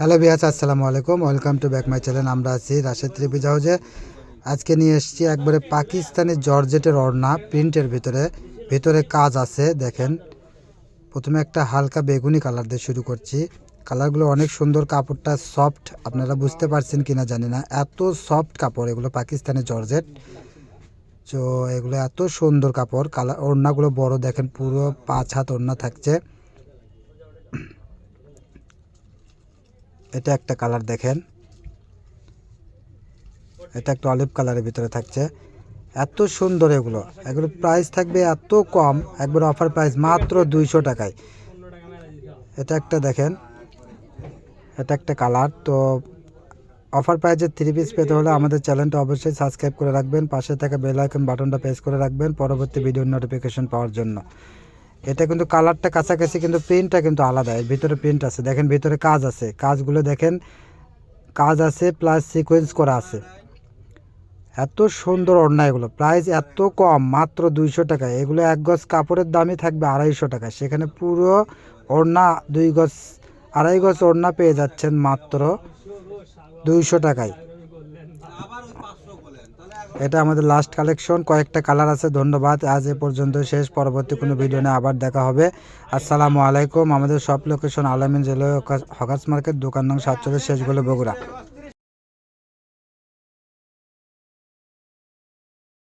Hello বিয়াস আসসালামু আলাইকুম। Welcome to back my channel আমরা আছি রাশেদ ত্রিপি হাউজে। আজকে নিয়ে এসেছি একবারে পাকিস্তানি জর্জেটের ওড়না প্রিন্টের ভিতরে। ভিতরে কাজ আছে, দেখেন। প্রথমে একটা হালকা বেগুনি কালার দিয়ে শুরু করছি। কালারগুলো অনেক সুন্দর, কাপড়টা সফট। আপনারা বুঝতে পারছেন কি না জানি না। এত সফট কাপড়, এগুলো পাকিস্তানি জর্জেট। তো এগুলো এত সুন্দর কাপড়। কালার, ওড়নাগুলো বড়, দেখেন পুরো পাঁচ হাত ওড়না থাকছে। এটা একটা কালার দেখেন। এটা একটা অলিভ কালারের ভিতরে থাকছে। এত সুন্দর এগুলো। এগুলো প্রাইস থাকবে এত কম। একবার অফার প্রাইস মাত্র দুইশো টাকায়। এটা একটা দেখেন। এটা একটা কালার। তো অফার প্রাইজে থ্রি পিস পেতে হলে আমাদের চ্যানেলটা অবশ্যই সাবস্ক্রাইব করে রাখবেন। পাশে থাকা বেল আইকন বাটনটা প্রেস করে রাখবেন। পরবর্তী ভিডিওর নোটিফিকেশন পাওয়ার জন্য। এটা কিন্তু কালারটা কাছাকাছি কিন্তু প্রিন্টটা কিন্তু আলাদা ভিতরে প্রিন্ট আছে। দেখেন ভিতরে কাজ আছে, কাজগুলো দেখেন, কাজ আছে প্লাস সিকোয়েন্স করা আছে। এত সুন্দর এগুলো প্রাইস এত কম, মাত্র দুইশো টাকা। এগুলো এক গজ কাপড়ের দামই থাকবে আড়াইশো টাকা। সেখানে পুরো ওড়না, দুই গজ, আড়াই গজ ওড়না পেয়ে যাচ্ছেন মাত্র দুইশো টাকায়। এটা আমাদের লাস্ট কালেকশন কয়েকটা কালার আছে, ধন্যবাদ। আজ এ পর্যন্ত শেষ। পরবর্তী কোনো ভিডিও নিয়ে আবার দেখা হবে। আসসালামু আলাইকুম। আমাদের সব লোকেশন আলামিন জেলায় হকাস মার্কেট দোকান নং সাতচল্লিশ, শেষগুলো বগুড়া।